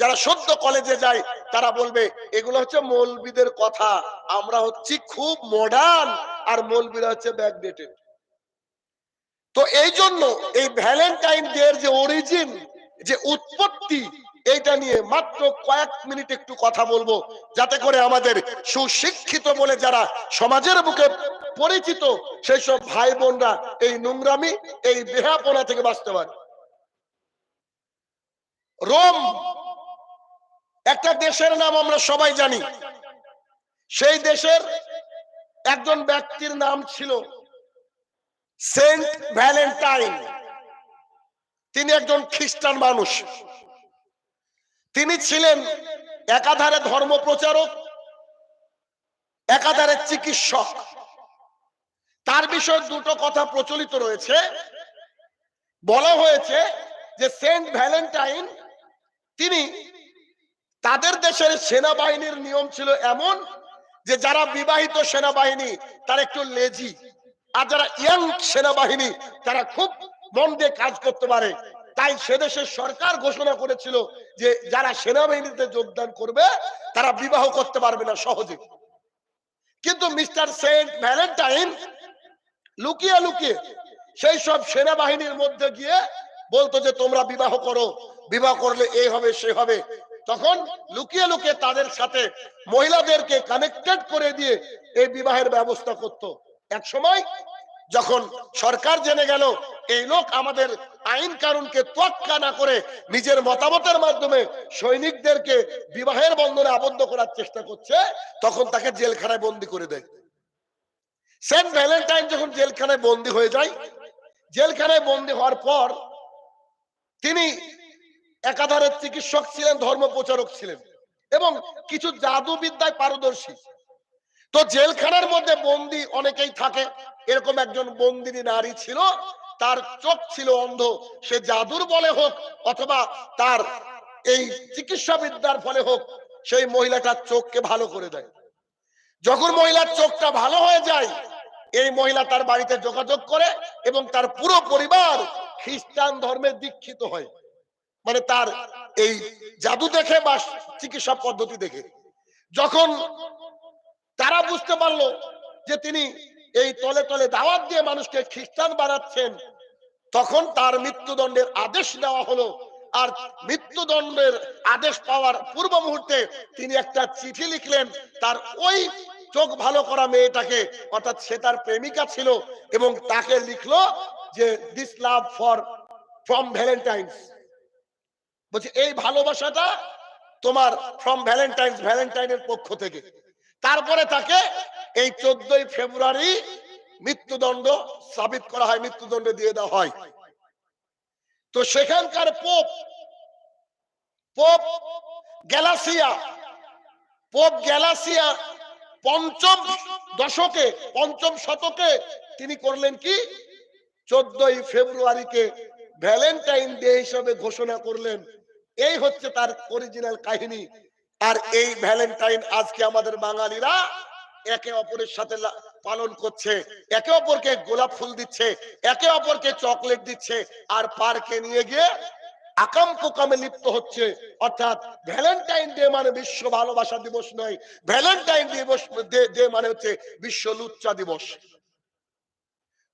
যারা সদ্য কলেজে যায়, তারা বলবে, এগুলো হচ্ছে মৌলবিদের কথা। আমরা হচ্ছি খুব মডার্ন আর মৌলবিরা হচ্ছে ব্যাকডেটেড তো এই জন্য এই ভ্যালেন্টাইন ডে এর যে অরিজিন যে উৎপত্তি, এইটা নিয়ে মাত্র কয়েক মিনিট একটু কথা বলব, যাতে করে আমাদের সুশিক্ষিত বলে যারা সমাজের বুকে পরিচিত, সেই সব ভাই বোনরা এই নোংরামি, এই বেহাপনা থেকে বাঁচতে পারে। রোম একটা দেশের নাম আমরা সবাই জানি। সেই দেশের একজন ব্যক্তির নাম ছিল সেন্ট ভ্যালেন্টাইন। তিনি একজন খ্রিস্টান মানুষ। তিনি ছিলেন একাধারে ধর্ম প্রচারক একাধারে চিকিৎসক। তার বিষয়ে দুটো কথা প্রচলিত রয়েছে। বলা হয়েছে যে সেন্ট ভ্যালেন্টাইন তিনি তাদের দেশের সেনাবাহিনীর নিয়ম ছিল এমন যে যারা বিবাহিত সেনাবাহিনী, তারা একটু লেজি আর যারা ইয়াং সেনাবাহিনী, তারা খুব মন দিয়ে কাজ করতে পারে। তাই সেদেশের সরকার ঘোষণা করেছিল যে যারা সেনাবাহিনীতে যোগদান করবে, তারা বিবাহ করতে পারবে না সহজে। কিন্তু মিস্টার সেন্ট ভ্যালেন্টাইন লুকিয়ে লুকিয়ে সেই সব সেনাবাহিনীর মধ্যে গিয়ে বলতো যে তোমরা বিবাহ করো, বিবাহ করলে এই হবে, সে হবে। তখন লুকিয়ে লুকিয়ে তাদের সাথে মহিলাদেরকে কানেক্টেড করে দিয়ে এই বিবাহের ব্যবস্থা করত। এক সময় যখন সরকার জেনে গেল, এই লোক আমাদের আইন কানুনকে তোয়াক্কা না করে নিজের মতামতের মাধ্যমে সৈনিকদেরকে বিবাহের বন্ধনে আবদ্ধ করার চেষ্টা করছে, তখন তাকে জেলখানায় বন্দি করে দেয়। সেন্ট ভ্যালেন্টাইন যখন জেলখানায় বন্দি হয়ে যায়, জেলখানায় বন্দি হওয়ার পর তিনি একাধারে চিকিৎসক ছিলেন ধর্ম প্রচারক ছিলেন এবং কিছু জাদুবিদ্যায় পারদর্শী। তো জেলখানার মধ্যে বন্দি অনেকেই থাকে, এরকম একজন বন্দিনী নারী ছিল, তার চোখ ছিল অন্ধ, সে জাদুর বলে হোক অথবা তার এই চিকিৎসা বিদ্যার ফলে হোক, সেই মহিলাটার চোখকে ভালো করে দেয়। যখন মহিলার চোখটা ভালো হয়ে যায়, এই মহিলা তার বাড়িতে যোগাযোগ করে এবং তার পুরো পরিবার খ্রিস্টান ধর্মে দীক্ষিত হয়। মানে তার এই জাদু দেখে বা চিকিৎসা পদ্ধতি দেখে। যখন তারা বুঝতে পারল যে তিনি এই তলে তলে দাওয়াত দিয়ে মানুষকে খ্রিস্টান বানাচ্ছেন, তখন তার মৃত্যুদণ্ডের আদেশ দেওয়া হলো। আর মৃত্যুদণ্ডের আদেশ পাওয়ার পূর্ব মুহূর্তে তিনি একটা চিঠি লিখলেন তার ওই চোখ ভালো করা মেয়েটাকে, অর্থাৎ সে তার প্রেমিকা ছিল এবং তাকে লিখলো যে this love for from Valentine's বলছে, এই ভালোবাসাটা তোমার ফ্রম ভ্যালেন্টাইন্স ভ্যালেন্টাইনের পক্ষ থেকে। তারপরে তাকে এই চোদ্দই ফেব্রুয়ারি মৃত্যুদণ্ড সাবিত করা হয়, মৃত্যুদণ্ড দিয়ে দেওয়া হয়। তো সেখানকার pope pope Gelasius pope Gelasius পঞ্চম দশকে, পঞ্চম শতকে তিনি করলেন কি? চোদ্দই ফেব্রুয়ারিকে ভ্যালেন্টাইন ডে হিসাবে ঘোষণা করলেন। এই হচ্ছে তার অরিজিনাল কাহিনী। আর এই ভ্যালেন্টাইন আজকে আমাদের বাঙালিরা একে অপরের সাথে পালন করছে। একে অপরকে গোলাপ ফুল দিচ্ছে, একে অপরকে চকলেট দিচ্ছে, আর পার্কে নিয়ে গিয়ে আকাম কুকামে লিপ্ত হচ্ছে। অর্থাৎ ভ্যালেন্টাইন ডে মানে বিশ্ব ভালোবাসা দিবস নয়। ভ্যালেন্টাইন দিবস ডে মানে হচ্ছে বিশ্ব লুচ্চা দিবস।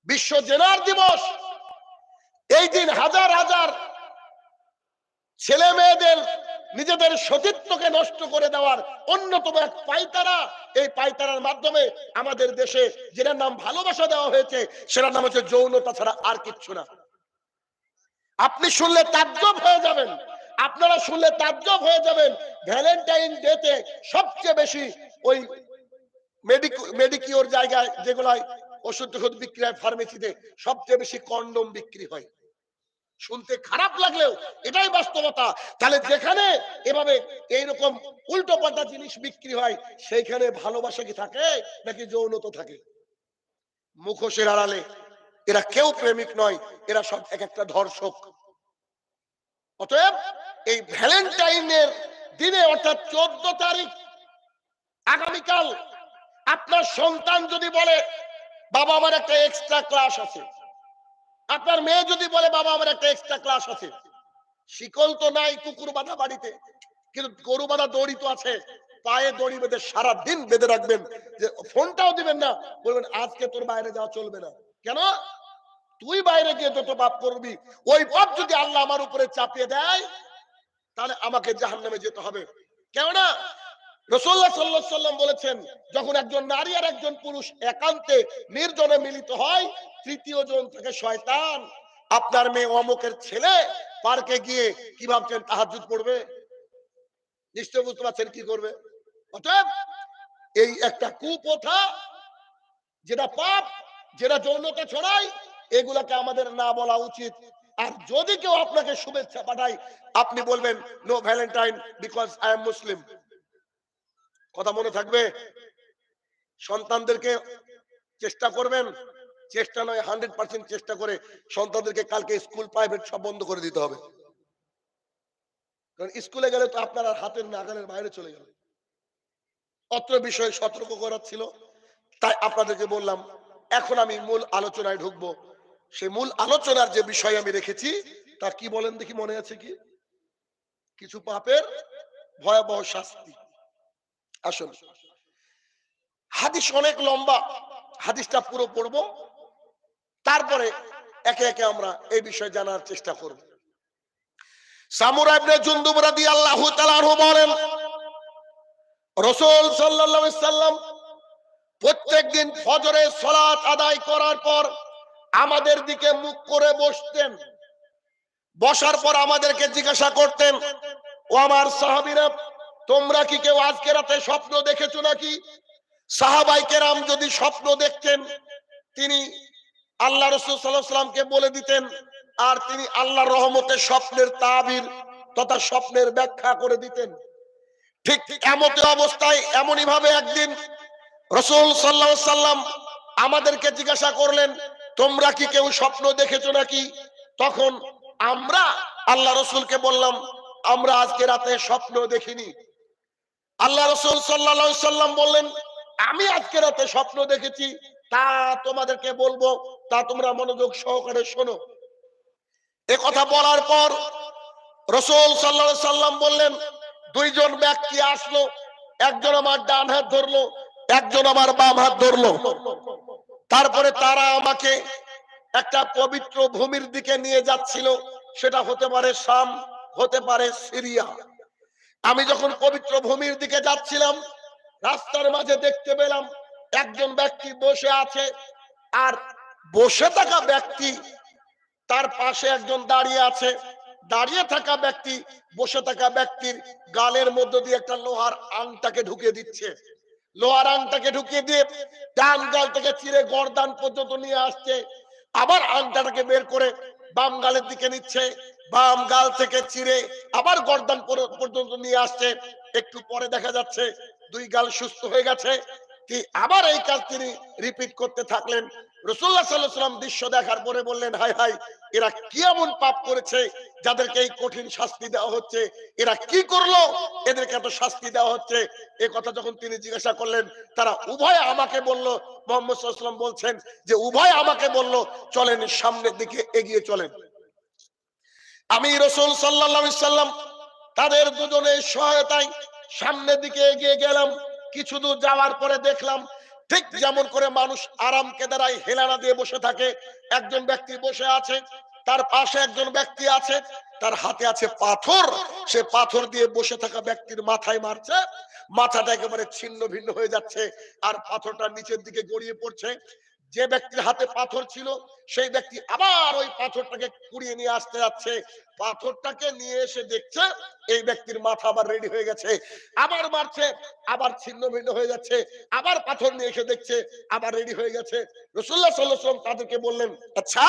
বিশ্ব জেনার দিবস। এই দিন হাজার হাজার ছেলে মেয়েদের নিজেদের সতীত্বকে নষ্ট করে দেওয়ার অন্যতম এক পাইতারা। এই পাইতারার মাধ্যমে আমাদের দেশে যেটার নাম ভালোবাসা দেওয়া হয়েছে, সেটার নাম হচ্ছে যৌনতা ছাড়া আর কিচ্ছু না। আপনি শুনলে তাজ্জব হয়ে যাবেন। আপনারা শুনলে তাজ্জব হয়ে যাবেন। ভ্যালেন্টাইন ডেতে সবচেয়ে বেশি ওই মেডিকিওর জায়গায় যেগুলাই ওষুধ টষুধ বিক্রি হয় ফার্মেসিতে সবচেয়ে বেশি কন্ডম বিক্রি হয়। শুনতে খারাপ লাগলেও এটাই বাস্তবতা। তাহলে যেখানে এভাবে এইরকম উল্টো পাল্টা জিনিস বিক্রি হয়, সেইখানে ভালোবাসা কি থাকে নাকি যৌনতা থাকে? মুখোশের আড়ালে, এরা কেউ প্রেমিক নয়, এরা সব এক একটা ধর্ষক। অতএব এই ভ্যালেন্টাইনের দিনে, অর্থাৎ চোদ্দ তারিখ, আগামীকাল আপনার সন্তান যদি বলে, বাবা, আমার একটা এক্সট্রা ক্লাস আছে। আপনার মেয়ে যদি বলে, বাবা, আমার একটা এক্সট্রা ক্লাস আছে। শিকল তো নাই কুকুর বাঁধা বাড়িতে, কিন্তু গরু বাঁধা দড়ি তো আছে। পায়ে দড়ি বেঁধে সারা দিন বেঁধে রাখবেন। যে ফোনটাও দিবেন না, বলবেন, আজকে তোর বাইরে যাওয়া চলবে না। কেন? তুই বাইরে গিয়ে যত পাপ করবি, ওই পাপ যদি আল্লাহ আমার উপরে চাপিয়ে দেয়, তাহলে আমাকে জাহান নামে যেতে হবে। কেননা রসল্লাহ সাল্লাহ সাল্লাম বলেছেন, যখন একজন নারী আর একজন পুরুষ একান্তে, নির্জনে মিলিত হয় তৃতীয় জন থেকে শয়তান আপনার মেয়ে অমকের ছেলে পার্কে গিয়ে কি ভাবছেন তাহাজুদ পড়বে নিশ্চয় বুঝতে পারছেন কি করবে? অতএব এই একটা কুপ্রথা যেটা পাপ, যেটা যৌনতা ছড়ায়, এগুলাকে আমাদের না বলা উচিত। আর যদি কেউ আপনাকে শুভেচ্ছা পাঠায়, আপনি বলবেন no Valentine because I am Muslim কথা মনে থাকবে? সন্তানদেরকে চেষ্টা করবেন চেষ্টা নয় হান্ড্রেড পার্সেন্ট চেষ্টা করে সন্তানদেরকে কালকে স্কুল প্রাইভেট সব বন্ধ করে দিতে হবে। কারণ স্কুলে গেলে তো আপনার আর হাতের নাগালের বাইরে চলে গেল। অত্র বিষয়ে সতর্ক করার ছিল, তাই আপনাদেরকে বললাম, এখন আমি মূল আলোচনায় ঢুকবো। সে মূল আলোচনার যে বিষয় আমি রেখেছি তা কি বলেন দেখি মনে আছে কি? কিছু পাপের ভয়াবহ শাস্তি। আসুন। হাদিস অনেক লম্বা। হাদিসটা পুরো পড়ব। তারপরে একে একে আমরা এই বিষয়ে জানার চেষ্টা করব। বলেন আদায় করার পর আমাদের দিকে মুখ করে বসতেন। বসার পর আমাদেরকে জিজ্ঞাসা করতেন, ও আমার সাহাবীরা, তোমরা কি কেউ আজকে রাতে স্বপ্ন দেখেছ নাকি? সাহাবাই কেরাম যদি স্বপ্ন দেখতেন, তিনি আল্লাহ রসুল সাল্লামকে বলে দিতেন, আর তিনি আল্লাহ রহমতের স্বপ্নের তাবির তথা স্বপ্নের ব্যাখ্যা করে দিতেন। ঠিক এমত অবস্থায় এমনই ভাবে একদিন রসুল সাল্লাহ সাল্লাম আমাদেরকে জিজ্ঞাসা করলেন, তোমরা কি কেউ স্বপ্ন দেখেছ নাকি? তখন আমরা আল্লাহ রসুলকে বললাম, আমরা আজকে রাতে স্বপ্ন দেখিনি। আল্লাহ রসুল সাল্লা সাল্লাম বললেন, আমি আজকে রাতে স্বপ্ন দেখেছি, তা তোমাদেরকে বলব। তা তোমরা মনোযোগ সহকারে শোনো। এ কথা বলার পর রসুল সাল্লা সাল্লাম বললেন, দুইজন ব্যক্তি আসলো, একজন আমার ডান হাত ধরলো, একজন আমার বাম হাত ধরলো। তারপরে তারা আমাকে একটা পবিত্র ভূমির দিকে নিয়ে যাচ্ছিল, সেটা হতে পারে শাম, হতে পারে সিরিয়া। আমি যখন পবিত্র ভূমির দিকে যাচ্ছিলাম, রাস্তার মাঝে দেখতে পেলাম একজন ব্যক্তি বসে আছে, আর বসে থাকা ব্যক্তি, তার পাশে একজন দাঁড়িয়ে আছে। দাঁড়িয়ে থাকা ব্যক্তি, বসে থাকা ব্যক্তির গালের মধ্য দিয়ে একটা লোহার আংটাকে ঢুকিয়ে দিচ্ছে। লোহার আংটাকে ঢুকিয়ে দিয়ে ডান গাল থেকে চিরে গরদান পর্যন্ত নিয়ে আসছে। আবার আংটাটাকে বের করে বাম গালের দিকে নিচ্ছে। বাম গাল থেকে চিরে আবার গরদান পর্যন্ত নিয়ে আসছে। একটু পরে দেখা যাচ্ছে দুই গাল সুস্থ হয়ে গেছে। আবার এই কাজ তিনি রিপিট করতে থাকলেন। রসুল্লাহ সাল্লাম দৃশ্য দেখার পরে বললেন হাই হাই এরা কি এমন পাপ করেছে যাদেরকে এই কঠিন শাস্তি দেওয়া হচ্ছে? এরা কি করল? এদেরকে এত শাস্তি দেওয়া হচ্ছে? এ কথা যখন তিনি জিজ্ঞাসা করলেন, তারা উভয় আমাকে বলল, মোহাম্মদ বলছেন যে, উভয় আমাকে বলল, চলেন সামনের দিকে এগিয়ে চলেন। আমি রসুল সাল্লাম তাদের দুজনের সহায়তায় সামনের দিকে এগিয়ে গেলাম। কিছু দূর যাওয়ার পরে দেখলাম ঠিক যেমন করে মানুষ আরাম কেদারায় হেলানা দিয়ে বসে থাকে। একজন ব্যক্তি বসে আছে, তার পাশে একজন ব্যক্তি আছে, তার হাতে আছে পাথর। সে পাথর দিয়ে বসে থাকা ব্যক্তির মাথায় মারছে, মাথাটা একেবারে ছিন্ন ভিন্ন হয়ে যাচ্ছে, আর পাথরটা নিচের দিকে গড়িয়ে পড়ছে। যে ব্যক্তির হাতে পাথর ছিল, সেই ব্যক্তি আবার ওই পাথরটাকে কুড়িয়ে নিয়ে আসতে যাচ্ছে। পাথরটাকে নিয়ে এসে দেখছে, এই ব্যক্তির মাথা আবার রেডি হয়ে গেছে। আবার মারছে, আবার ছিন্ন ভিন্ন হয়ে যাচ্ছে। আবার পাথর নিয়ে এসে দেখছে, আবার রেডি হয়ে গেছে। রসুল্লাহ সাল্লাম তাদেরকে বললেন আচ্ছা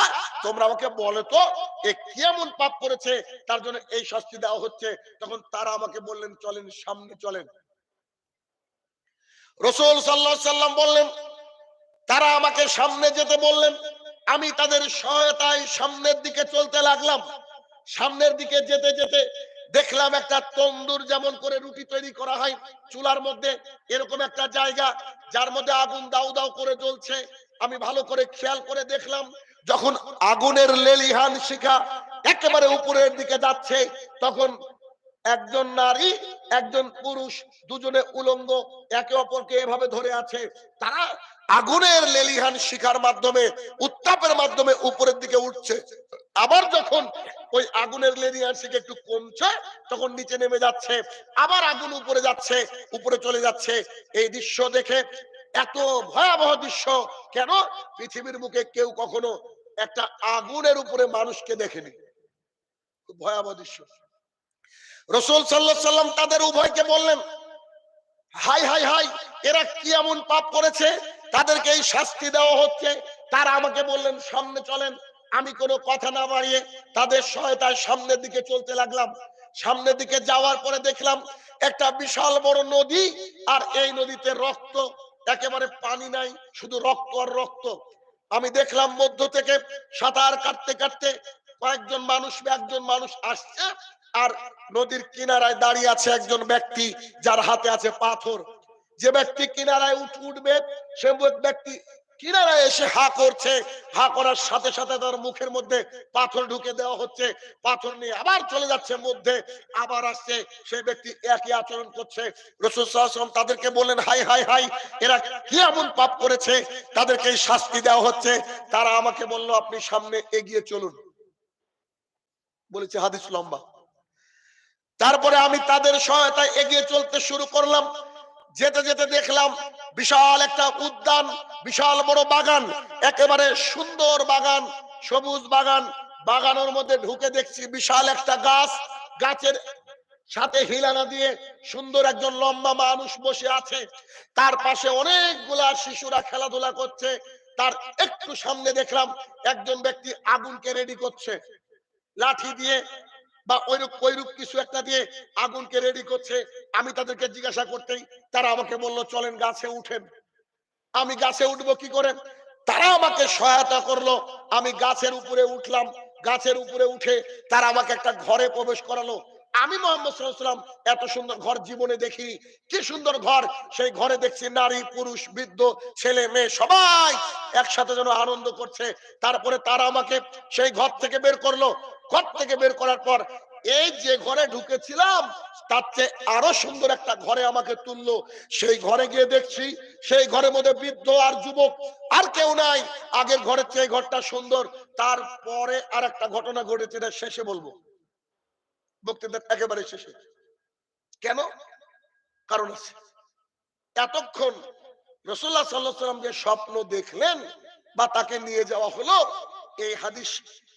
তোমরা আমাকে বলে তো, এ কেমন পাপ করেছে? তার জন্য এই শাস্তি দেওয়া হচ্ছে। তখন তারা আমাকে বললেন, চলেন, সামনে চলেন। রসুল সাল্লাহ সাল্লাম বললেন তারা আমাকে সামনে যেতে বললেন। আমি তাদের সহায়তায় সামনের দিকে চলতে লাগলাম। সামনের দিকে যেতে যেতে দেখলাম একটা তন্দুর যেমন করে রুটি তৈরি করা হয়, চুলার মধ্যে এরকম একটা জায়গা যার মধ্যে আগুন দাউ দাউ করে জ্বলছে। আমি ভালো করে খেয়াল করে দেখলাম, যখন আগুনের লেলিহান শিখা একেবারে উপরের দিকে যাচ্ছে, তখন একজন নারী, একজন পুরুষ, দুজনে উলঙ্গ, একে অপরকে এভাবে ধরে আছে। তারা আগুনের লেলিহান শিখার মাধ্যমে, উত্তাপের মাধ্যমে উপরের দিকে উঠছে। আবার যখন ওই আগুনের লেলিহান শিখে একটু কমছে, তখন নিচে নেমে যাচ্ছে। আবার আগুন উপরে যাচ্ছে, উপরে চলে যাচ্ছে। এই দৃশ্য দেখে এত ভয়াবহ দৃশ্য। কেন? পৃথিবীর বুকে কেউ কখনো একটা আগুনের উপরে মানুষকে দেখেনি। ভয়াবহ দৃশ্য। রসুল সাল্লাহ সাল্লাম তাদের উভয়কে বললেন, হাই হাই হাই, এরা কি এমন পাপ করেছে? তাদেরকে এই শাস্তি দেওয়া হচ্ছে। তারা আমাকে বললেন, সামনে চলেন। আমি কোনো কথা না বাড়িয়ে তাদের সহায়তায় সামনের দিকে চলতে লাগলাম। সামনের দিকে যাওয়ার পরে দেখলাম একটা বিশাল বড় নদী, আর এই নদীতে রক্ত, একেবারে পানি নাই, শুধু রক্ত আর রক্ত। আমি দেখলাম মধ্য থেকে সাঁতার কাটতে কাটতে কয়েকজন মানুষ, একজন মানুষ আসছে, আর নদীর কিনারায় দাঁড়িয়ে আছে একজন ব্যক্তি, যার হাতে আছে পাথর। যে ব্যক্তি কিনারায় উঠ উঠবে, সে ব্যক্তি কিনারায় এসে হা করছে। হা করার সাথে সাথে তার মুখের মধ্যে পাথর ঢুকে দেওয়া হচ্ছে। পাথর নিয়ে আবার চলে যাচ্ছে মধ্যে। আবার আসছে সেই ব্যক্তি একই আচরণ করছে। রসুল তাদেরকে বললেন, হাই হাই হাই, এরা কি এমন পাপ করেছে? তাদেরকে শাস্তি দেওয়া হচ্ছে। তারা আমাকে বলল, আপনি সামনে এগিয়ে চলুন। বলেছে, হাদিস লম্বা। তারপরে আমি তাদের সহায়তায় এগিয়ে চলতে শুরু করলাম। যেতে যেতে দেখলাম বিশাল একটা উদ্যান, বিশাল বড় বাগান, একেবারে সুন্দর বাগান, সবুজ বাগান। বাগানের মধ্যে ঢুকে দেখছি বিশাল একটা গাছ, গাছের সাথে হিলানা দিয়ে সুন্দর একজন লম্বা মানুষ বসে আছে। তার পাশে অনেকগুলা শিশুরা খেলাধুলা করছে। তার একটু সামনে দেখলাম একজন ব্যক্তি আগুনকে রেডি করছে। লাঠি দিয়ে বা ওইরূপ ওইরূপ কিছু একটা দিয়ে আগুনকে রেডি করছে। আমি তাদেরকে জিজ্ঞাসা করতেই তারা আমাকে বলল, চলেন গাছে উঠেন। আমি গাছে উঠবো কি করে? তারা আমাকে সহায়তা করল। আমি গাছের উপরে উঠলাম। গাছের উপরে উঠে তারা আমাকে একটা ঘরে প্রবেশ করালো। আমি মোহাম্মদ এত সুন্দর ঘর জীবনে দেখিনি কি সুন্দর ঘর! সেই ঘরে দেখছি নারী, পুরুষ, বৃদ্ধ, ছেলে, মেয়ে সবাই একসাথে যেন আনন্দ করছে। তারপরে তারা আমাকে সেই ঘর থেকে বের করল। ঘর থেকে বের করার পর এই যে ঘরে ঢুকেছিলাম, তার চেয়ে আরও সুন্দর একটা ঘরে আমাকে তুললো। সেই ঘরে গিয়ে দেখছি, সেই ঘরের মধ্যে বৃদ্ধ আর যুবক, আর কেউ নাই। আগের ঘরের চেয়ে ঘরটা সুন্দর। তারপরে আর একটা ঘটনা ঘটেছে, এটা শেষে বলব। বক্তৃতার একেবারে শেষে। কেন? কারণ আছে। এতক্ষণ রসুল্লাহ সাল্লাহ সাল্লাম যে স্বপ্ন দেখলেন বা তাকে নিয়ে যাওয়া হলো, এই হাদিস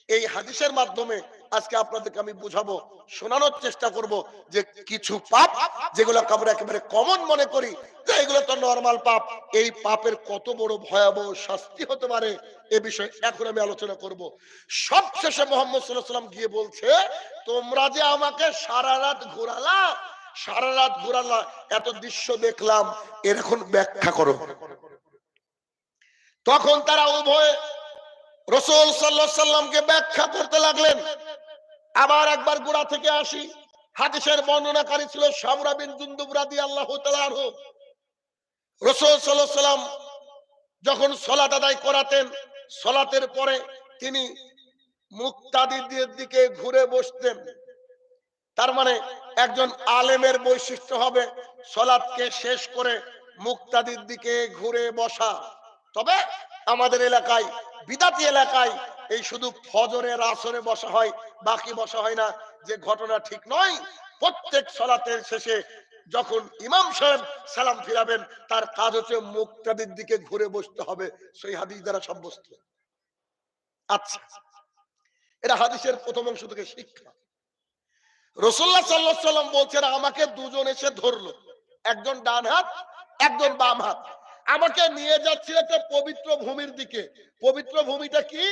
এই হাদিসের মাধ্যমে আজকে আপনাদেরকে আমি বুঝাবো, শোনানোর চেষ্টা করব যে কিছু পাপ যেগুলো আমরা একেবারে কমন মনে করি, যে এগুলো তো নর্মাল পাপ। এই পাপের কত বড় ভয়াবহ শাস্তি হতে পারে এ বিষয়ে এখন আমি আলোচনা করব। সবশেষে মোহাম্মদ সাল্লাহ সাল্লাম গিয়ে বলছে, তোমরা যে আমাকে সারা রাত ঘোরালা, সারা রাত ঘোরালা, এত দৃশ্য দেখলাম, এর এখন ব্যাখ্যা করো। তখন তারা উভয় রসুল সাল্লাহ সাল্লামকে ব্যাখ্যা করতে লাগলেন। আবার একবার গোড়া থেকে আসি। হাদিসের বর্ণনাকারী ছিল সামরা বিন জুন্দুব রাদি আল্লাহ রসুল সাল্লাহ সাল্লাম যখন সলাত আদায় করাতেন, সলাতের পরে তিনি মুক্তাদিদের দিকে ঘুরে বসতেন। তার মানে একজন আলেমের বৈশিষ্ট্য হবে সলাৎকে শেষ করে মুক্তাদির দিকে ঘুরে বসা। তবে আমাদের এলাকায়, বিদাতি এলাকায় এই শুধু ফজরের আসরে বসা হয়, বাকি বসা হয় না। যে ঘটনা ঠিক নয়, প্রত্যেক সলাতের শেষে যখন ইমাম সাহেব সালাম ফিরাবেন, তার কাজ হচ্ছে মুক্তাদির দিকে ঘুরে বসতে হবে। সেই হাদিস দ্বারা সাব্যস্ত। আচ্ছা এটা হাদিসের প্রথম অংশ থেকে শিক্ষা। রসুল্লাহ সাল্লাহ সাল্লাম বলছেন, আমাকে দুজন এসে ধরলো। একজন ডান হাত, একজন বাম হাত। আমাকে নিয়ে যাচ্ছিল একটা পবিত্র ভূমির দিকে। পবিত্র ভূমিটা কি?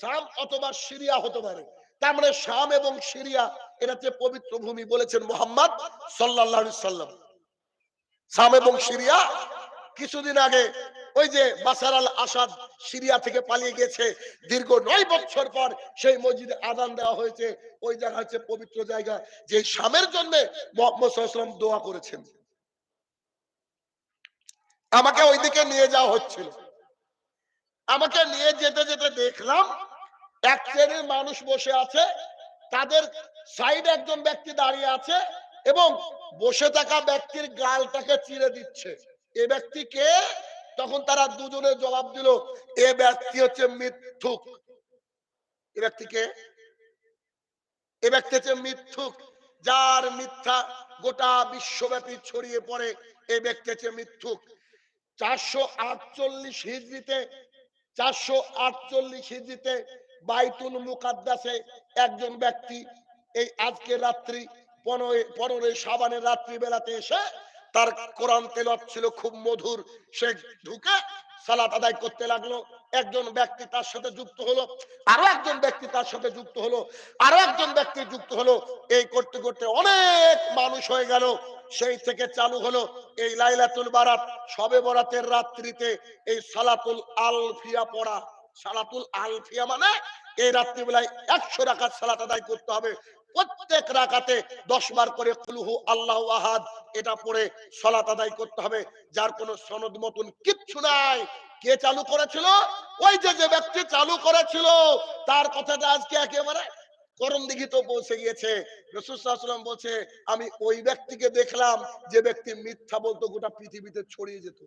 শাম অথবা সিরিয়া হতে পারে। তার মানে শাম এবং সিরিয়া, এটা হচ্ছে পবিত্র ভূমি বলেছেন মোহাম্মদ সাল্লাহ সাল্লাম। শাম এবং সিরিয়া, কিছুদিন আগে ওই যে বাসার আল আসাদ সিরিয়া থেকে পালিয়ে গেছে। দীর্ঘ নয় বছর পর সেই মসজিদে আদান দেওয়া হয়েছে। ওই জায়গা হচ্ছে পবিত্র জায়গা। যে শামের জন্য মোহাম্মদ দোয়া করেছেন। আমাকে ওইদিকে নিয়ে যাওয়া হচ্ছিল। আমাকে নিয়ে যেতে যেতে দেখলাম এক শ্রেণির মানুষ বসে আছে, তাদের সাইডে একজন ব্যক্তি দাঁড়িয়ে আছে এবং বসে থাকা ব্যক্তির গালটাকে চিরে দিচ্ছে। এ ব্যক্তি কে? তখন তারা দুজনে জবাব দিল, এ ব্যক্তি হচ্ছে মিথ্যুক। এ ব্যক্তিকে এ ব্যক্তি হচ্ছে মিথ্যুক, যার মিথ্যা গোটা বিশ্বব্যাপী ছড়িয়ে পড়ে, এ ব্যক্তি হচ্ছে মিথ্যুক। চারশো আটচল্লিশ হিজড়িতে, চারশো আটচল্লিশ হিজড়িতে বাইতুল মুকাদ্দাসে একজন ব্যক্তি এই আজকে রাত্রি পনেরোই সাবানের রাত্রি বেলাতে এসে তার কোরআন তেলত ছিল খুব মধুর। সে ঢুকে সালাত আদায় করতে লাগল। একজন ব্যক্তি তার সাথে যুক্ত হলো, আরও একজন ব্যক্তি তার সাথে যুক্ত হলো, আরও একজন ব্যক্তি যুক্ত হলো, এই করতে করতে অনেক মানুষ হয়ে গেল। সেই থেকে চালু হলো এই লাইলাতুল বারাত। সবে বরাতের রাত্রিতে এই সালাতুল আলফিয়া পড়া। সালাতুল আলফিয়া মানে এই রাত্রিবেলায় একশো রাকাত সালাত আদায় করতে হবে। প্রত্যেক রাকাতে দশ বার করে কুলহু আল্লাহ আহাদ এটা পড়ে সলাত আদায় করতে হবে। যার কোনো সনদ মতন কিচ্ছু নাই। কে চালু করেছিল? ওই যে যে ব্যক্তি চালু করেছিল, তার কথাটা আজকে একেবারে করম দিঘি তো পৌঁছে গিয়েছে। রসুলাম বলছে, আমি ওই ব্যক্তিকে দেখলাম যে ব্যক্তি মিথ্যা বলতো, গোটা পৃথিবীতে ছড়িয়ে যেত।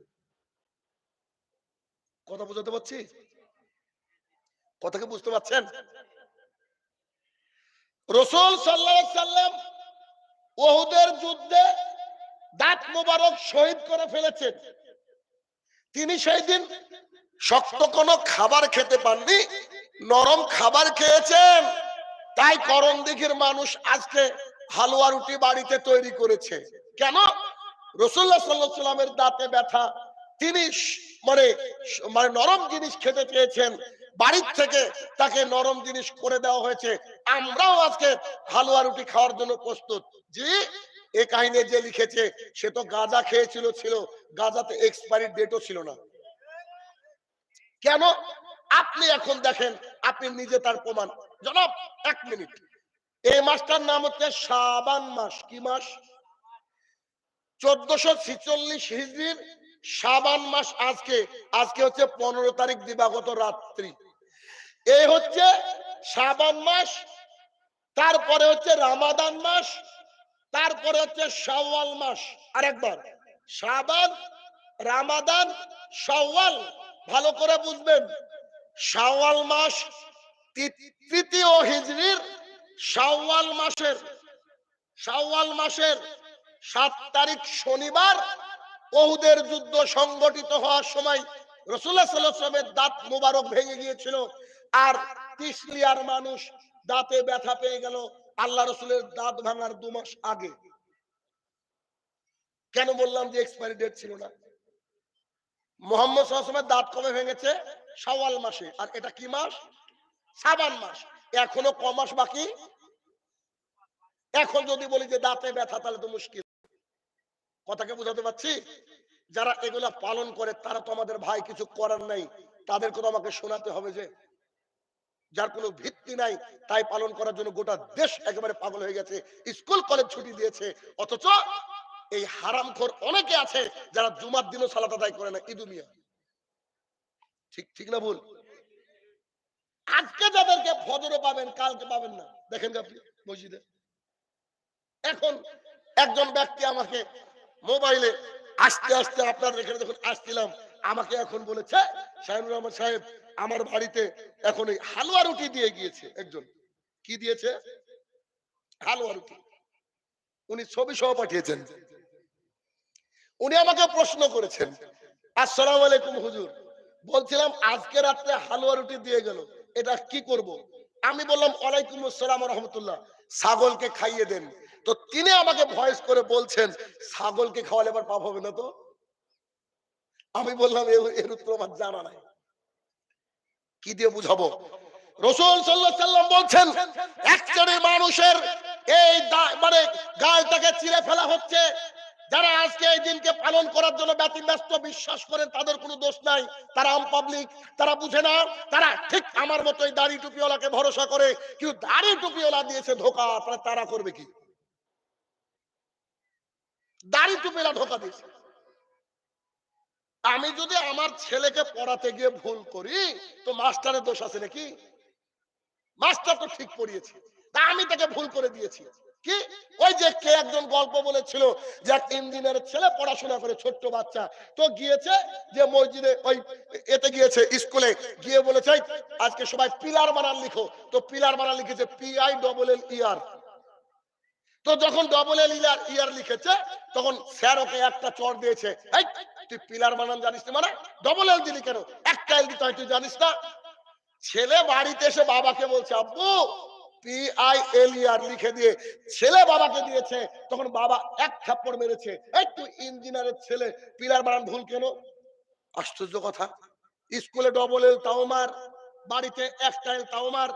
কথা বুঝাতে পারছি? কথাকে বুঝতে পারছেন? রসুল সাল্লাম ওহুদের যুদ্ধে দাঁত মোবারক শহীদ করে ফেলেছেন। তিনি সেই দিন শক্ত কোনো খাবার খেতে পাননি, নরম খাবার খেয়েছেন। তাই করম দিঘির মানুষ আজকে হালুয়া রুটি বাড়িতে তৈরি করেছে। কেন? রসুল্লাহ সাল্লাহ সাল্লামের দাঁতে ব্যথা। তিনি মানে মানে নরম জিনিস খেতে চেয়েছেন। বাড়ির থেকে তাকে নরম জিনিস করে দেওয়া হয়েছে। আমরাও আজকে হালুয়া রুটি খাওয়ার জন্য প্রস্তুত। জি এ কাহিনী যে লিখেছে, সে তো গাঁজা খেয়েছিল, ছিল। গাঁজাতে এক্সপায়ারি ডেটও ছিল না। কেন? আপনি এখন দেখেন, আপনি নিজে তার প্রমাণ। জনাব, এক মিনিট। এই মাসটার নাম হচ্ছে শাবান মাস। কি মাস? চোদ্দশো ছিচল্লিশ হিজড়ির শাবান মাস আজকে। আজকে হচ্ছে পনেরো তারিখ দিবাগত রাত্রি। এই হচ্ছে শাবান মাস, তারপরে হচ্ছে রামাদান মাস তারপরে হচ্ছে শাওয়াল মাস। আরেকবার। শাবান, রামাদান, শাওয়াল। ভালো করে বুঝবেন। শাওয়াল মাস তৃতীয় হিজরির শাওয়াল মাসের। শাওয়াল মাসের সাত তারিখ শনিবার ওহুদের যুদ্ধ সংগঠিত হওয়ার সময় রসুল্লাহ দাঁত মোবারক ভেঙে গিয়েছিল। আর তিসলিয়ার মানুষ দাঁতে ব্যথা পেয়ে গেল। আল্লাহ রসুলের দাঁত ভাঙার দু মাস আগে। কেন বললাম যে এক্সপায়ারি ডেট ছিল না? মোহাম্মদ সাল্লামের দাঁত কবে ভেঙেছে? সওয়াল মাসে। আর এটা কি মাস? সাবান মাস। এখনও ক মাস বাকি? এখন যদি বলি যে দাঁতে ব্যথা, তাহলে তো মুশকিল। কথাকে বুঝাতে পারছি? যারা এগুলা পালন করে, তারা তো আমাদের ভাই কিছু করার নাই। তাদেরকে তো আমাকে শোনাতে হবে যে যার কোনো ভিত্তি নাই, তাই পালন করার জন্য গোটা দেশ একেবারে পাগল হয়ে গেছে, স্কুল, কলেজ ছুটি দিয়েছে, অথচ এই হারামখোর অনেকে আছে যারা জুমার দিনও সালাত আদায় করে না ইদুমিয়া ঠিক ঠিক না ভুল? আজকে যাদেরকে ফজরে পাবেন, কালকে পাবেন না। দেখেন আপনি মসজিদে। এখন একজন ব্যক্তি আমাকে মোবাইলে আস্তে আস্তে আপনার এখানে যখন আসছিলাম। আমাকে এখন বলেছে, শাহিনুর রহমান সাহেব, আমার বাড়িতে এখন এই হালুয়া রুটি দিয়ে গিয়েছে একজন। কি দিয়েছে? হালুয়া রুটি। উনি ছবি সহ পাঠিয়েছেন। উনি আমাকে প্রশ্ন করেছেন, আসসালাম আলাইকুম হুজুর। বলছিলাম, আজকে রাত্রে হালুয়া রুটি দিয়ে গেল, এটা কি করব? আমি বললাম, ওয়ালাইকুম আসসালাম রহমতুল্লাহ, ছাগলকে খাইয়ে দেন। তো তিনি আমাকে ভয়েস করে বলছেন, ছাগলকে খাওয়ালে আবার পাপ হবে না তো? আমি বললাম, এর উত্তর আমার জানা নাই। কি দিয়ে বুঝাবো? রসুল সাল্লাম বলছেন, এক মানুষের এই মানে গালটাকে চিরে ফেলা হচ্ছে। যারা আজকে এই দিনকে পালন করার জন্য ব্যতিব্যস্ত, বিশ্বাস করেন, তাদের কোনো দোষ নাই। তারা আম পাবলিক তারা বুঝে না। তারা ঠিক আমার মতোই দাড়ি টুপিওয়ালাকে ভরসা করে, কিন্তু দাড়ি টুপিওয়ালা দিয়েছে ধোকা তাহলে তারা করবে কি? দাড়ি টুপিওয়ালা ধোকা দিয়েছে। আমি যদি আমার ছেলেকে পড়াতে গিয়ে ভুল করি, তো মাস্টারের দোষ আছে নাকি? মাস্টার তো ঠিক পড়িয়েছে। তা আমি তাকে ভুল করে দিয়েছি। কি? ওই যে কে একজন গল্প বলেছিল যে এক ইঞ্জিনিয়ারের ছেলে পড়াশোনা করে, ছোট্ট বাচ্চা। তো গিয়েছে যে মসজিদে, ওই এতে গিয়েছে, স্কুলে। গিয়ে বলেছে আজকে সবাই পিলার বানান লিখো। তো পিলার বানান লিখেছে পি আই ডবল এল ইয়ার তো যখন ডবল এল ইয়ার ইয়ার লিখেছে, তখন স্যার ওকে একটা চর দিয়েছে। এই, তুই পিলার বানান জানিস না মানে? ডবল এল দিলি কেন? একটা এল দিতে হয়, তুই জানিস না? ছেলে বাড়িতে এসে বাবাকে বলছে, আব্বু ইয়ার লিখে দিয়ে ছেলে বাবাকে দিয়েছে। তখন বাবা এক থাপ্পড় মেরেছে। এই ইঞ্জিনিয়ারের ছেলে পিলার বানান ভুল কেন? আশ্চর্য কথা। স্কুলে ডবল এল তাও মার, বাড়িতে একটা এল তাও মার।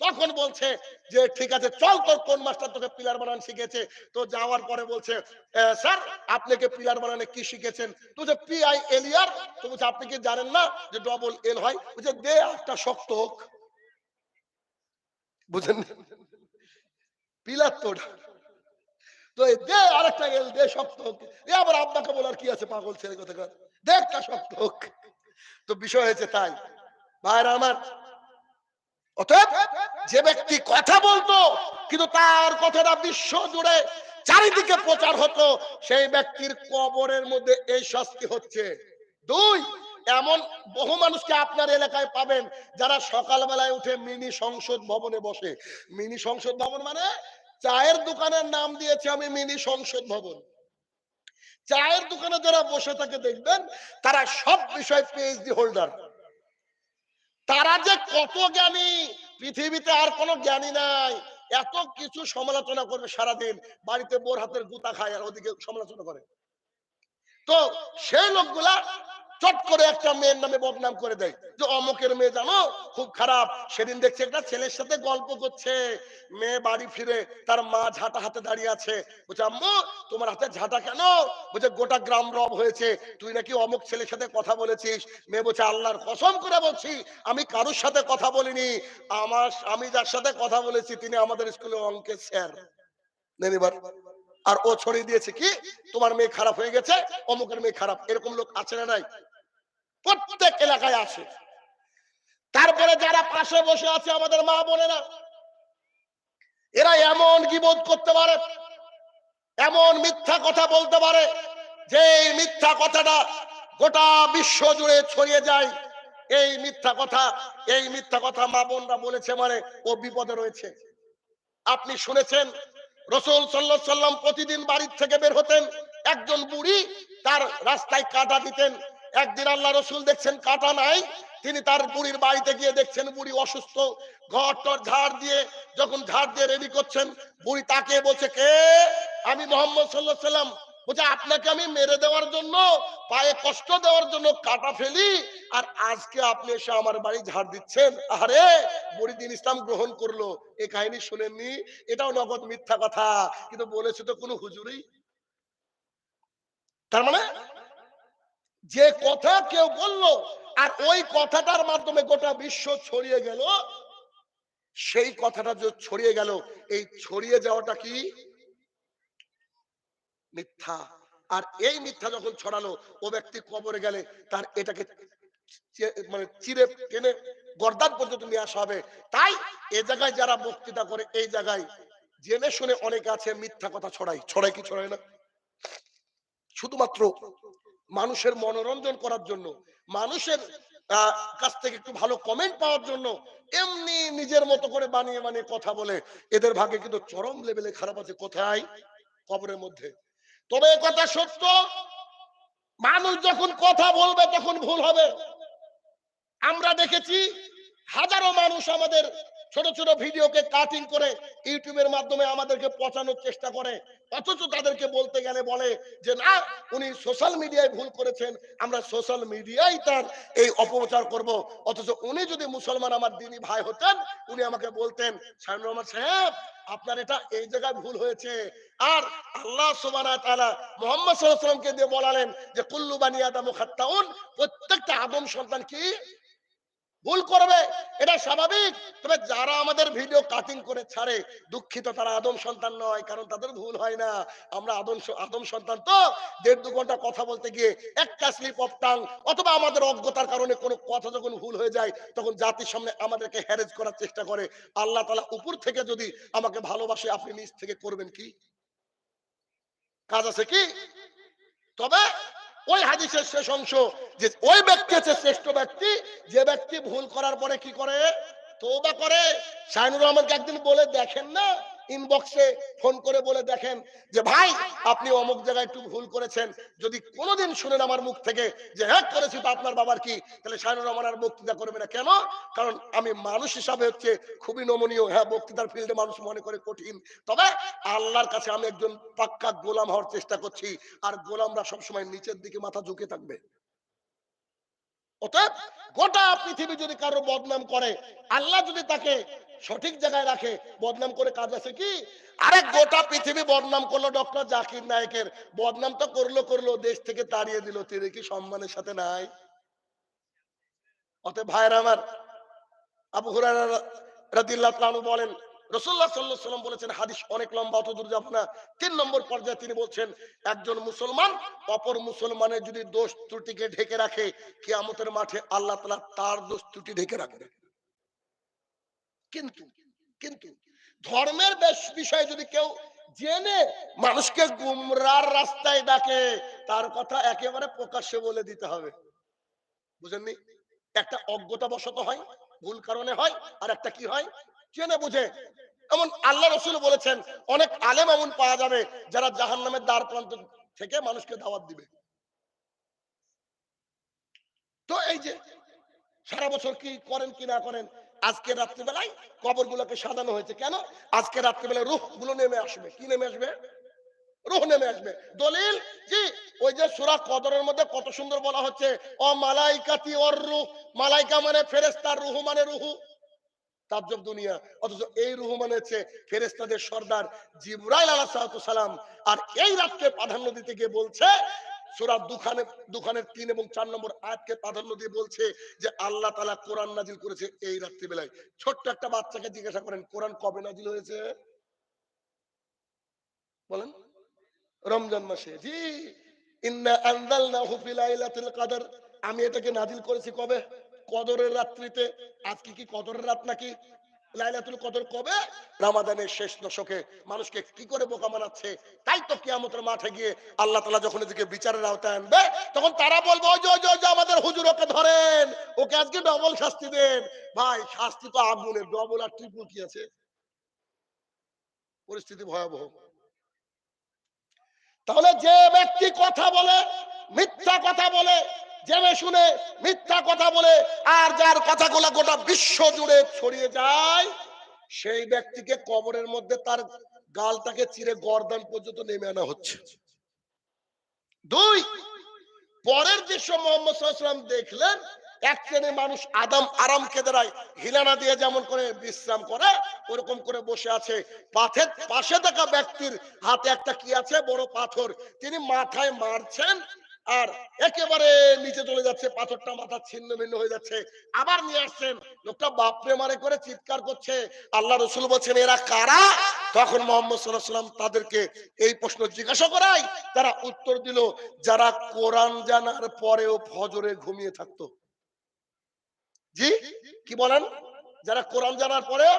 তখন বলছে যে ঠিক আছে চল তোর কোন মাস্টার তোকে পিলার বানান শিখেছে তো যাওয়ার পরে বলছে "আহ, স্যার আপনাকে পিলার বানানে কি শিখেছেন? তো যে পি আই এল ইয়ার তো বলছে আপনি কি জানেন না যে ডবল এল হয়? বলছে দে একটা শক্ত হোক। বুঝেন? পিলার তো তো এই দে আরেকটা এল দে শক্ত হোক। এ আবার আব্বাকে বলার কি আছে পাগল ছেলে কথা দে একটা শক্ত হোক। তো বিষয় হয়েছে তাই। ভাইরা আমার অতএব যে ব্যক্তি কথা বলতো, কিন্তু তার কথাটা বিশ্ব জুড়ে চারিদিকে প্রচার হতো, সেই ব্যক্তির কবরের মধ্যে এই শাস্তি হচ্ছে। দুই, এমন বহু মানুষকে আপনার এলাকায় পাবেন যারা সকালবেলায় উঠে মিনি সংসদ ভবনে বসে। মিনি সংসদ ভবন মানে চায়ের দোকানের নাম দিয়েছে আমি মিনি সংসদ ভবন। চায়ের দোকানে যারা বসে থাকে দেখবেন, তারা সব বিষয় পিএইচডি হোল্ডার তারা যে কত জ্ঞানী, পৃথিবীতে আর কোনো জ্ঞানী নাই। এত কিছু সমালোচনা করবে সারাদিন, বাড়িতে বোর হাতের গুতা খায় আর ওদিকে সমালোচনা করে। তো সেই লোকগুলা চট করে একটা মেয়ের নামে বদনাম করে দেয়। যে অমুকের মেয়ে জানো, খুব খারাপ। সেদিন দেখছে একটা ছেলের সাথে গল্প করছে। মেয়ে বাড়ি ফিরে তার মা ঝাঁটা হাতে দাঁড়িয়ে আছে। বলছে, আম্মু, তোমার হাতে ঝাঁটা কেন? বলছে, গোটা গ্রাম রব হয়েছে। তুই নাকি অমুক ছেলের সাথে কথা বলেছিস? মেয়ে বলছে, আল্লাহর কসম করে বলছি, আমি কারোর সাথে কথা বলিনি। আমার আমি যার সাথে কথা বলেছি, তিনি আমাদের স্কুলে অঙ্কের স্যার। নেন এবার। আর ও ছড়িয়ে দিয়েছে কি? তোমার মেয়ে খারাপ হয়ে গেছে, অমুকের মেয়ে খারাপ। এরকম লোক আছে না নাই? প্রত্যেক এলাকায় আছে। তারপরে যারা পাশে বসে আছে, আমাদের মা বোনেরা, এরা এমন গিবোধ করতে পারে, এমন মিথ্যা কথা বলতে পারে, যে এই মিথ্যা কথাটা গোটা বিশ্ব জুড়ে ছড়িয়ে যায়। এই মিথ্যা কথা, এই মিথ্যা কথা মা বোনরা বলেছে মানে ও বিপদে রয়েছে। আপনি শুনেছেন, রসুল সাল্লাহ সাল্লাম প্রতিদিন বাড়ির থেকে বের হতেন, একজন বুড়ি তার রাস্তায় কাটা দিতেন একদিন আল্লাহ রসুল দেখছেন কাটা নাই, তিনি তার বুড়ির বাড়িতে গিয়ে দেখছেন বুড়ি অসুস্থ, ঘর টর ঝাড় দিয়ে যখন ঝাড় দিয়ে রেডি করছেন, বুড়ি তাকে বলছে, কে? আমি মোহাম্মদ সাল্লাহ সাল্লাম বলছে, আপনাকে আমি মেরে দেওয়ার জন্য, পায়ে কষ্ট দেওয়ার জন্য কাটা ফেলি, আর আজকে আপনি এসে আমার বাড়ি ঝাড় দিচ্ছেন। আরে বুড়ি দিন ইসলাম গ্রহণ করল। এই কাহিনী শুনেননি, এটাও নগদ মিথ্যা কথা, কিন্তু বলেছে তো কোনো হুজুরই। তার মানে যে কথা কেউ বলল, আর ওই কথাটার মাধ্যমে গোটা বিশ্ব ছড়িয়ে গেল, সেই কথাটা যে ছড়িয়ে গেল, এই ছড়িয়ে যাওয়াটা কি? মিথ্যা। আর এই মিথ্যা যখন ছড়ালো, ও ব্যক্তি কবরে গেলে তার এটাকে মানে চিরে টেনে গর্দান পর্যন্ত নিয়ে আসা হবে। তাই এ জায়গায় যারা বক্তৃতা করে, এই জায়গায় জেনে শুনে অনেকে আছে মিথ্যা কথা ছড়াই ছড়াই কি ছড়াই না? শুধুমাত্র মানুষের মনোরঞ্জন করার জন্য, মানুষের কাছ থেকে একটু ভালো কমেন্ট পাওয়ার জন্য এমনি নিজের মতো করে বানিয়ে বানিয়ে কথা বলে। এদের ভাগে কিন্তু চরম লেভেলে খারাপ আছে। কোথায়? কবরের মধ্যে। তবে কথা সত্য, মানুষ যখন কথা বলবে তখন ভুল হবে। আমরা দেখেছি হাজারো মানুষ আমাদের ছোট ছোট ভিডিওকে কাটিং করে ইউটিউবের মাধ্যমে আমাদেরকে পচানোর চেষ্টা করে। অথচ তাদেরকে বলতে গেলে বলে যে, না, উনি সোশ্যাল মিডিয়ায় ভুল করেছেন, আমরা সোশ্যাল মিডিয়ায় তার এই অপপ্রচার করব। অথচ উনি যদি মুসলমান আমার দিনী ভাই হতেন, উনি আমাকে বলতেন শাহিনুর রহমান সাহেব, আপনার এটা এই জায়গায় ভুল হয়েছে। আর আল্লাহ সুবহানাহু ওয়া তাআলা মুহাম্মদ সাল্লাল্লাহু আলাইহি ওয়াসাল্লামকে দিয়ে বলালেন যে, কুল্লু বানি আদম খাত্তাউন। প্রত্যেকটা আদম সন্তান কি? ভুল করবে, এটা স্বাভাবিক। তবে যারা আমাদের ভিডিও কাটিং করে ছাড়ে, দুঃখিত, তারা আদম সন্তান নয়, কারণ তাদের ভুল হয় না। আমরা আদম আদম সন্তান তো। দেড় দু ঘণ্টা কথা বলতে গিয়ে একটা স্লিপ অফ টাং অথবা আমাদের অজ্ঞতার কারণে কোনো কথা যখন ভুল হয়ে যায়, তখন জাতির সামনে আমাদেরকে হ্যারেজ করার চেষ্টা করে। আল্লাহ তালা উপর থেকে যদি আমাকে ভালোবাসে, আপনি নিজ থেকে করবেন কি? কাজ আছে কি? তবে ওই হাদিসের শেষ অংশ, যে ওই ব্যক্তি আছে শ্রেষ্ঠ ব্যক্তি ব্যক্তি ভুল করার পরে কি করে? তৌবা করে। শাহিনুর রহমানকে একদিন বলে দেখেন না? ইনবক্সে ফোন করে বলে দেখেন যে, ভাই, আপনি অমুক জায়গায় একটু ভুল করেছেন। যদি কোনোদিন শুনেন আমার মুখ থেকে যে হ্যাঁ করেছি তো আপনার বাবার কি? তাহলে শাহিনুর রহমান আর বক্তৃতা করবে না। কেন? কারণ আমি মানুষ হিসাবে হচ্ছে খুবই নমনীয়। হ্যাঁ বক্তৃতার ফিল্ডে মানুষ মনে করে কঠিন। তবে আল্লাহর কাছে আমি একজন পাক্কা গোলাম হওয়ার চেষ্টা করছি। আর গোলামরা সবসময় নিচের দিকে মাথা ঝুঁকে থাকবে। অতএব গোটা পৃথিবী যদি কারও বদনাম করে, আল্লাহ যদি তাকে সঠিক জায়গায় রাখে, বদনাম করে কাজ আছে কি? আরে গোটা পৃথিবী বদনাম করল ডক্টর জাকির নায়কের। বদনাম তো করল করল, দেশ থেকে তাড়িয়ে দিল, তিনি কি সম্মানের সাথে নাই? অতএব ভাইরা আমার, আবু হুরায়রা রাদিয়াল্লাহু তাআলা বলেন রাসূলুল্লাহ সাল্লাল্লাহু আলাইহি সাল্লাম বলেছেন, হাদিস অনেক লম্বা, অত দূর যাব না। তিন নম্বর পর্যায়ে তিনি বলছেন, একজন মুসলমান অপর মুসলমানের যদি দোষ ত্রুটিকে ঢেকে রাখে, কিয়ামতের মাঠে আল্লাহ তাআলা তার দোষ ত্রুটি ঢেকে রাখবে কিন্তু কিন্তু ধর্মের বেশ- বিষয়ে যদি কেউ জেনে, মানুষকে গুমরার রাস্তায় ডাকে, তার কথা একেবারে প্রকাশ্যে বলে দিতে হবে। বুঝেননি? একটা অজ্ঞতা বশত হয়, ভুল কারণে হয়, আর একটা কি হয়? জেনে বুঝে। এমন আল্লাহ রসুল বলেছেন, অনেক আলেম এমন পাওয়া যাবে যারা জাহান নামের দ্বার প্রান্ত থেকে মানুষকে দাওয়াত দিবে। তো এই যে সারা বছর কি করেন কি না করেন, আজকে রাত্রিবেলায় কবর গুলোকে সাজানো হয়েছে। কেন? আজকে রাত্রিবেলায় রুহগুলো নেমে আসবে। কি নেমে আসবে? রুহ নেমে আসবে। দলিল, জি, ওই যে সুরা কদরের মধ্যে কত সুন্দর বলা হচ্ছে, অ মালাইকাতি ওর রুহ। মালাইকা মানে ফেরেস্তার রুহু মানে রুহু। দুনিয়া। অথচ এই মানে হচ্ছে ফেরেস্তাদের সর্দার জিবরাইল আলাহ সালাম। আর এই রাতকে প্রাধান্য দিতে গিয়ে বলছে দুখানে, দুখানের তিন এবং চার নম্বর আয়াতকে প্রাধান্য দিয়ে বলছে যে আল্লাহ তালা কোরআন নাজিল করেছে এই ছোট্ট একটা বাচ্চাকে জিজ্ঞাসা করেন, কোরআন কবে নাজিল হয়েছে? বলেন। রমজান মাসে। জি। ইন্না ফি লাইলাতুল কদর। আমি এটাকে নাজিল করেছি কবে? কদরের রাত্রিতে? আজকে কি কদরের রাত নাকি? লাইলাতুল কদর কবে? রামাদানের শেষ দশকে মানুষকে কি করে বোকা বানাচ্ছে? তাই তো কিয়ামতের মাঠে গিয়ে আল্লাহ তাআলা যখন এদিকে বিচারের আওতায় আনবে তখন তারা বলবে ওই যে যে, আমাদের হুজুর ওকে ধরেন ওকে আজকে ডবল শাস্তি দেন। ভাই শাস্তি তো আগুনের ডবল আর ট্রিপল কি আছে? পরিস্থিতি ভয়াবহ। তাহলে যে ব্যক্তি কথা বলে মিথ্যা কথা বলে জেনে শুনে মিথ্যা কথা বলে আর যার কথাগুলো গোটা বিশ্ব জুড়ে ছড়িয়ে যায়, সেই ব্যক্তিকে কবরের মধ্যে তার গালটাকে চিরে গর্দান পর্যন্ত নেমে আনা হচ্ছে। দুই, পরের দৃশ্য মোহাম্মদ দেখলেন, এক শ্রেণির মানুষ আদাম আরাম কেদারায় হিলানা দিয়ে যেমন করে বিশ্রাম করে, ওরকম করে বসে আছে। পাথের পাশে থাকা ব্যক্তির হাতে একটা কি আছে? বড় পাথর। তিনি মাথায় মারছেন আর একেবারে নিচে চলে যাচ্ছে, পাথরটা মাথা ছিন্ন ভিন্ন হয়ে যাচ্ছে। আবার নিয়ে আসছেন, লোকটা বাপরে মারে করে চিৎকার করছে। আল্লাহ রসুল বলছেন, এরা কারা? তখন মোহাম্মদ সাল্লাহ সাল্লাম তাদেরকে এই প্রশ্ন জিজ্ঞাসা করাই তারা উত্তর দিল, যারা কোরআন জানার পরেও ফজরে ঘুমিয়ে থাকতো। জি? কি বলেন? যারা কোরআন জানার পরেও